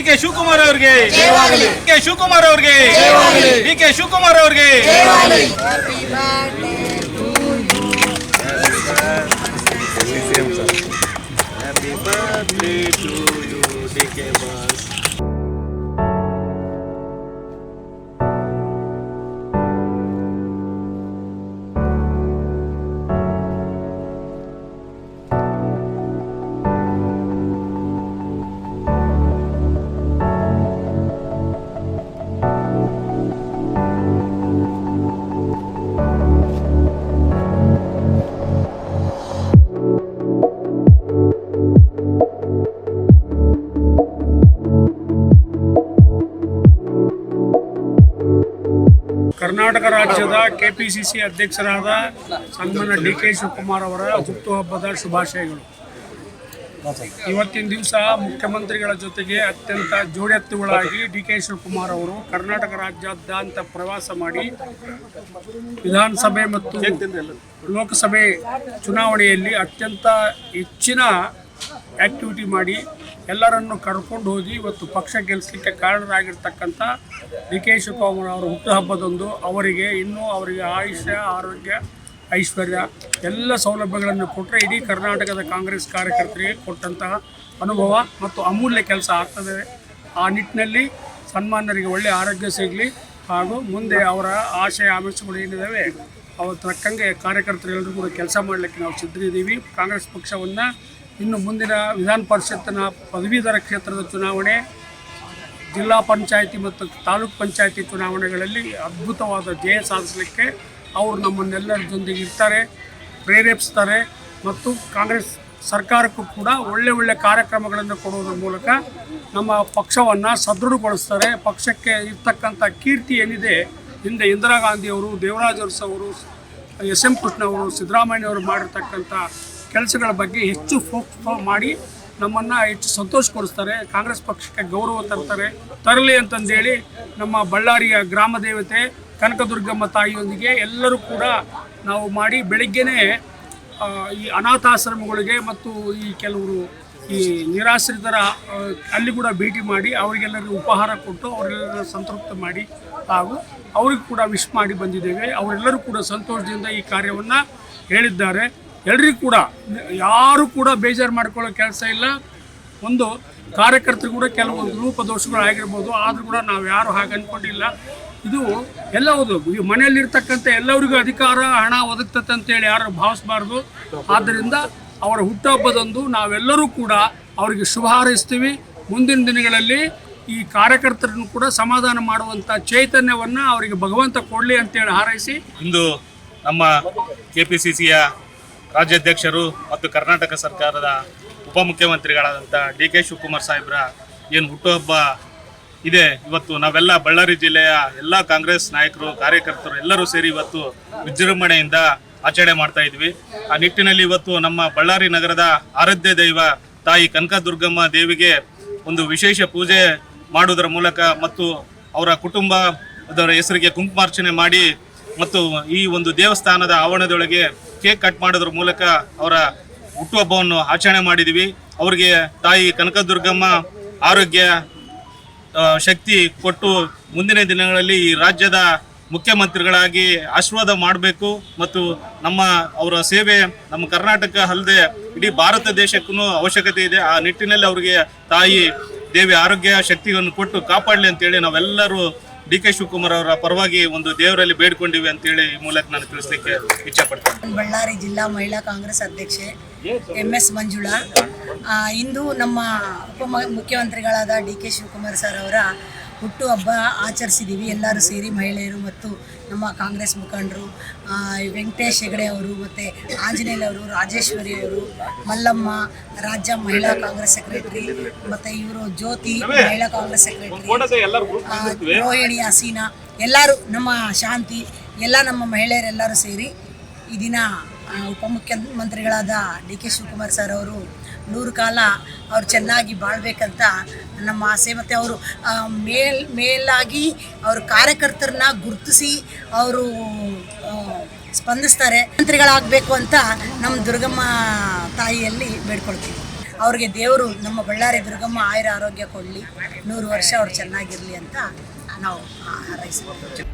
D K Shivakumar ಅವ್ರಿಗೆ. D K Shivakumar ಅವ್ರಿಗೆ. D K Shivakumar ಅವ್ರಿಗೆ. ಕರ್ನಾಟಕ ರಾಜ್ಯದ ಕೆ ಪಿ ಸಿ ಸಿ ಅಧ್ಯಕ್ಷರಾದ ಸನ್ಮಾನ್ಯ ಡಿ ಕೆ ಶಿವಕುಮಾರ್ ಅವರ ಹುಟ್ಟುಹಬ್ಬದ ಶುಭಾಶಯಗಳು. ಇವತ್ತಿನ ದಿವಸ ಮುಖ್ಯಮಂತ್ರಿಗಳ ಜೊತೆಗೆ ಅತ್ಯಂತ ಜೋಡೆತ್ತುಗಳಾಗಿ ಡಿ ಕೆ ಶಿವಕುಮಾರ್ ಅವರು ಕರ್ನಾಟಕ ರಾಜ್ಯಾದ್ಯಂತ ಪ್ರವಾಸ ಮಾಡಿ ವಿಧಾನಸಭೆ ಮತ್ತು ಲೋಕಸಭೆ ಚುನಾವಣೆಯಲ್ಲಿ ಅತ್ಯಂತ ಹೆಚ್ಚಿನ ಆಕ್ಟಿವಿಟಿ ಮಾಡಿ ಎಲ್ಲರನ್ನು ಕರ್ಕೊಂಡು ಹೋಗಿ ಇವತ್ತು ಪಕ್ಷ ಗೆಲ್ಲಿಸಲಿಕ್ಕೆ ಕಾರಣರಾಗಿರ್ತಕ್ಕಂಥ ಡಿ ಕೆ ಶಿವಕುಮಾರ್ ಅವರ ಹುಟ್ಟುಹಬ್ಬದಂದು ಅವರಿಗೆ ಇನ್ನೂ ಅವರಿಗೆ ಆಯುಷ್ಯ, ಆರೋಗ್ಯ, ಐಶ್ವರ್ಯ ಎಲ್ಲ ಸೌಲಭ್ಯಗಳನ್ನು ಕೊಟ್ಟರೆ ಇಡೀ ಕರ್ನಾಟಕದ ಕಾಂಗ್ರೆಸ್ ಕಾರ್ಯಕರ್ತರಿಗೆ ಕೊಟ್ಟಂತಹ ಅನುಭವ ಮತ್ತು ಅಮೂಲ್ಯ ಕೆಲಸ ಆಗ್ತದೆ. ಆ ನಿಟ್ಟಿನಲ್ಲಿ ಸನ್ಮಾನರಿಗೆ ಒಳ್ಳೆಯ ಆರೋಗ್ಯ ಸಿಗಲಿ ಹಾಗೂ ಮುಂದೆ ಅವರ ಆಶಯ, ಆಮಿಷಗಳು ಏನಿದ್ದಾವೆ ಅವ್ರ ತಕ್ಕಂಗೆ ಕಾರ್ಯಕರ್ತರೆಲ್ಲರೂ ಕೂಡ ಕೆಲಸ ಮಾಡಲಿಕ್ಕೆ ನಾವು ಸಿದ್ಧರಿದ್ದೀವಿ. ಕಾಂಗ್ರೆಸ್ ಪಕ್ಷವನ್ನು ಇನ್ನು ಮುಂದಿನ ವಿಧಾನ ಪರಿಷತ್ತಿನ ಪದವೀಧರ ಕ್ಷೇತ್ರದ ಚುನಾವಣೆ, ಜಿಲ್ಲಾ ಪಂಚಾಯಿತಿ ಮತ್ತು ತಾಲೂಕ್ ಪಂಚಾಯಿತಿ ಚುನಾವಣೆಗಳಲ್ಲಿ ಅದ್ಭುತವಾದ ಜಯ ಸಾಧಿಸಲಿಕ್ಕೆ ಅವರು ನಮ್ಮನ್ನೆಲ್ಲರ ಜೊತೆಗೆ ಇರ್ತಾರೆ, ಪ್ರೇರೇಪಿಸ್ತಾರೆ ಮತ್ತು ಕಾಂಗ್ರೆಸ್ ಸರ್ಕಾರಕ್ಕೂ ಕೂಡ ಒಳ್ಳೆ ಒಳ್ಳೆ ಕಾರ್ಯಕ್ರಮಗಳನ್ನು ಕೊಡುವುದರ ಮೂಲಕ ನಮ್ಮ ಪಕ್ಷವನ್ನು ಸದೃಢಗೊಳಿಸ್ತಾರೆ. ಪಕ್ಷಕ್ಕೆ ಇರ್ತಕ್ಕಂಥ ಕೀರ್ತಿ ಏನಿದೆ, ಹಿಂದೆ ಇಂದಿರಾ ಗಾಂಧಿಯವರು ದೇವರಾಜ ಅರಸವರು ಎಸ್ ಎಂ ಕೃಷ್ಣವರು ಸಿದ್ದರಾಮಯ್ಯವರು ಮಾಡಿರ್ತಕ್ಕಂಥ ಕೆಲಸಗಳ ಬಗ್ಗೆ ಹೆಚ್ಚು ಫೋಕಸ್ ಮಾಡಿ ನಮ್ಮನ್ನು ಹೆಚ್ಚು ಸಂತೋಷಪಡಿಸ್ತಾರೆ ಕಾಂಗ್ರೆಸ್ ಪಕ್ಷಕ್ಕೆ ಗೌರವ ತರ್ತಾರೆ. ತರಲಿ ಅಂತಂದೇಳಿ ನಮ್ಮ ಬಳ್ಳಾರಿಯ ಗ್ರಾಮ ದೇವತೆ ಕನಕದುರ್ಗಮ್ಮ ತಾಯಿಯೊಂದಿಗೆ ಎಲ್ಲರೂ ಕೂಡ ನಾವು ಮಾಡಿ ಬೆಳಿಗ್ಗೆನೇ ಈ ಅನಾಥಾಶ್ರಮಗಳಿಗೆ ಮತ್ತು ಈ ಕೆಲವರು ಈ ನಿರಾಶ್ರಿತರ ಅಲ್ಲಿ ಕೂಡ ಭೇಟಿ ಮಾಡಿ ಅವರಿಗೆಲ್ಲರಿಗೂ ಉಪಹಾರ ಕೊಟ್ಟು ಅವರೆಲ್ಲರನ್ನ ಸಂತೃಪ್ತ ಮಾಡಿ ಹಾಗೂ ಅವ್ರಿಗೆ ಕೂಡ ವಿಶ್ ಮಾಡಿ ಬಂದಿದ್ದೇವೆ. ಅವರೆಲ್ಲರೂ ಕೂಡ ಸಂತೋಷದಿಂದ ಈ ಕಾರ್ಯವನ್ನು ಹೇಳಿದ್ದಾರೆ. ಎಲ್ರಿಗೂ ಕೂಡ, ಯಾರು ಕೂಡ ಬೇಜಾರು ಮಾಡ್ಕೊಳ್ಳೋ ಕೆಲಸ ಇಲ್ಲ. ಒಂದು ಕಾರ್ಯಕರ್ತರು ಕೂಡ ಕೆಲವೊಂದು ರೂಪದೋಷಗಳು ಆಗಿರ್ಬೋದು, ಆದರೂ ಕೂಡ ನಾವು ಯಾರು ಹಾಗೆ ಅಂದ್ಕೊಂಡಿಲ್ಲ ಇದು ಎಲ್ಲವುದು ಈ ಮನೆಯಲ್ಲಿರ್ತಕ್ಕಂಥ ಎಲ್ಲರಿಗೂ ಅಧಿಕಾರ, ಹಣ ಒದಗ್ತದೆ ಅಂತೇಳಿ ಯಾರು ಭಾವಿಸಬಾರ್ದು. ಆದ್ದರಿಂದ ಅವರ ಹುಟ್ಟುಹಬ್ಬದಂದು ನಾವೆಲ್ಲರೂ ಕೂಡ ಅವರಿಗೆ ಶುಭ ಹಾರೈಸ್ತೀವಿ. ಮುಂದಿನ ದಿನಗಳಲ್ಲಿ ಈ ಕಾರ್ಯಕರ್ತರನ್ನು ಕೂಡ ಸಮಾಧಾನ ಮಾಡುವಂಥ ಚೈತನ್ಯವನ್ನು ಅವರಿಗೆ ಭಗವಂತ ಕೊಡಲಿ ಅಂತೇಳಿ ಹಾರೈಸಿ. ಇಂದು ನಮ್ಮ ಕೆಪಿಸಿಸಿಯ ರಾಜ್ಯಾಧ್ಯಕ್ಷರು ಮತ್ತು ಕರ್ನಾಟಕ ಸರ್ಕಾರದ ಉಪಮುಖ್ಯಮಂತ್ರಿಗಳಾದಂಥ ಡಿ ಕೆ ಶಿವಕುಮಾರ್ ಸಾಹೇಬ್ರ ಏನು ಹುಟ್ಟುಹಬ್ಬ ಇದೆ. ಇವತ್ತು ನಾವೆಲ್ಲ ಬಳ್ಳಾರಿ ಜಿಲ್ಲೆಯ ಎಲ್ಲ ಕಾಂಗ್ರೆಸ್ ನಾಯಕರು, ಕಾರ್ಯಕರ್ತರು ಎಲ್ಲರೂ ಸೇರಿ ಇವತ್ತು ವಿಜೃಂಭಣೆಯಿಂದ ಆಚರಣೆ ಮಾಡ್ತಾ ಇದ್ವಿ. ಆ ನಿಟ್ಟಿನಲ್ಲಿ ಇವತ್ತು ನಮ್ಮ ಬಳ್ಳಾರಿ ನಗರದ ಆರಾಧ್ಯ ದೈವ ತಾಯಿ ಕನಕದುರ್ಗಮ್ಮ ದೇವಿಗೆ ಒಂದು ವಿಶೇಷ ಪೂಜೆ ಮಾಡುವುದರ ಮೂಲಕ ಮತ್ತು ಅವರ ಕುಟುಂಬ ಅದರ ಹೆಸರಿಗೆ ಕುಂಕುಮಾರ್ಚನೆ ಮಾಡಿ ಮತ್ತು ಈ ಒಂದು ದೇವಸ್ಥಾನದ ಆವರಣದೊಳಗೆ ಕೇಕ್ ಕಟ್ ಮಾಡೋದ್ರ ಮೂಲಕ ಅವರ ಹುಟ್ಟುಹಬ್ಬವನ್ನು ಆಚರಣೆ ಮಾಡಿದ್ದೀವಿ ಅವರಿಗೆ ತಾಯಿ ಕನಕದುರ್ಗಮ್ಮ ಆರೋಗ್ಯ ಶಕ್ತಿ ಕೊಟ್ಟು ಮುಂದಿನ ದಿನಗಳಲ್ಲಿ ಈ ರಾಜ್ಯದ ಮುಖ್ಯಮಂತ್ರಿಗಳಾಗಿ ಆಶೀರ್ವಾದ ಮಾಡಬೇಕು ಮತ್ತು ನಮ್ಮ ಅವರ ಸೇವೆ ನಮ್ಮ ಕರ್ನಾಟಕ ಅಲ್ಲದೆ ಇಡೀ ಭಾರತ ದೇಶಕ್ಕೂ ಅವಶ್ಯಕತೆ ಇದೆ. ಆ ನಿಟ್ಟಿನಲ್ಲಿ ಅವರಿಗೆ ತಾಯಿ ದೇವಿ ಆರೋಗ್ಯ ಶಕ್ತಿಯನ್ನು ಕೊಟ್ಟು ಕಾಪಾಡಲಿ ಅಂತೇಳಿ ನಾವೆಲ್ಲರೂ ಡಿ ಕೆ ಶಿವಕುಮಾರ್ ಅವರ ಪರವಾಗಿ ಒಂದು ದೇವರಲ್ಲಿ ಬೇಡ್ಕೊಂಡಿವಿ ಅಂತೇಳಿ ಈ ಮೂಲಕ ನಾನು ತಿಳಿಸ್ಲಿಕ್ಕೆ ಇಚ್ಛಪಡ್ತೇನೆ. ಬಳ್ಳಾರಿ ಜಿಲ್ಲಾ ಮಹಿಳಾ ಕಾಂಗ್ರೆಸ್ ಅಧ್ಯಕ್ಷೆ ಎಂ ಎಸ್ ಮಂಜುಳಾ. ಇಂದು ನಮ್ಮ ಉಪ ಮುಖ್ಯಮಂತ್ರಿಗಳಾದ ಡಿ ಕೆ ಶಿವಕುಮಾರ್ ಸರ್ ಅವರ ಹುಟ್ಟುಹಬ್ಬ ಆಚರಿಸಿದ್ದೀವಿ ಎಲ್ಲರೂ ಸೇರಿ ಮಹಿಳೆಯರು ಮತ್ತು ನಮ್ಮ ಕಾಂಗ್ರೆಸ್ ಮುಖಂಡರು ವೆಂಕಟೇಶ್ ಹೆಗಡೆ ಅವರು ಮತ್ತು ಆಂಜನೇಯ ಅವರು, ರಾಜೇಶ್ವರಿ ಅವರು, ಮಲ್ಲಮ್ಮ, ರಾಜ್ಯ ಮಹಿಳಾ ಕಾಂಗ್ರೆಸ್ ಸೆಕ್ರೆಟರಿ ಮತ್ತು ಇವರು ಜ್ಯೋತಿ ಮಹಿಳಾ ಕಾಂಗ್ರೆಸ್ ಸೆಕ್ರೆಟರಿ ರೋಹಿಣಿ, ಹಸೀನಾ, ಎಲ್ಲರೂ ನಮ್ಮ ಶಾಂತಿ, ಎಲ್ಲ ನಮ್ಮ ಮಹಿಳೆಯರೆಲ್ಲರೂ ಸೇರಿ ಈ ದಿನ ಉಪಮುಖ್ಯಮಂತ್ರಿಗಳಾದ ಡಿ ಕೆ ಶಿವಕುಮಾರ್ ಸರ್ ಅವರು ನೂರು ಕಾಲ ಅವ್ರು ಚೆನ್ನಾಗಿ ಬಾಳ್ಬೇಕಂತ ನಮ್ಮ ಆಸೆ. ಮತ್ತು ಅವರು ಮೇಲ್, ಮೇಲಾಗಿ ಅವ್ರ ಕಾರ್ಯಕರ್ತರನ್ನ ಗುರುತಿಸಿ ಅವರು ಸ್ಪಂದಿಸ್ತಾರೆ. ಮಂತ್ರಿಗಳಾಗಬೇಕು ಅಂತ ನಮ್ಮ ದುರ್ಗಮ್ಮ ತಾಯಿಯಲ್ಲಿ ಬೇಡ್ಕೊಳ್ತೀವಿ. ಅವ್ರಿಗೆ ದೇವರು ನಮ್ಮ ಬಳ್ಳಾರಿ ದುರ್ಗಮ್ಮ ಆಯುರ ಆರೋಗ್ಯ ಕೊಡಲಿ. ನೂರು ವರ್ಷ ಅವ್ರು ಚೆನ್ನಾಗಿರಲಿ ಅಂತ ನಾವು ಹಾರೈಸ್ತೀವಿ